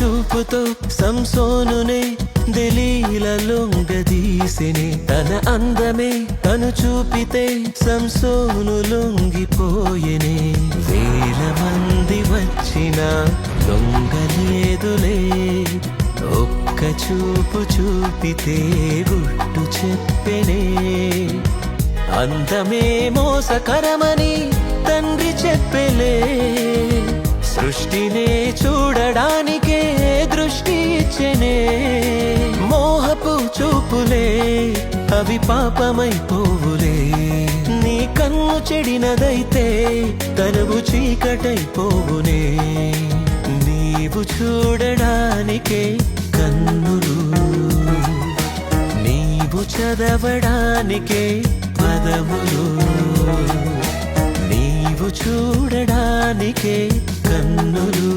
చూపుతో సంసోనునే దలీల తన అందమే తను చూపితే సంసోను లొంగిపోయెనే. వేల మంది వచ్చిన లొంగలేదులే. ఒక్క చూపు చూపితే గుట్టు చెప్పెనే. అందమే మోసకరమని తండ్రి చెప్పెలే. సృష్టినే చూడడానికి దృష్టి ఇచ్చెనే మోహపు చూపులే అవి పాపమైపోవులే నీ కన్ను చెడినదైతే తనువు చీకటైపోవునే నీవు చూడడానికే కన్నులు. నీవు చదవడానికే పదములు నీవు చూడడానికే కన్నులు.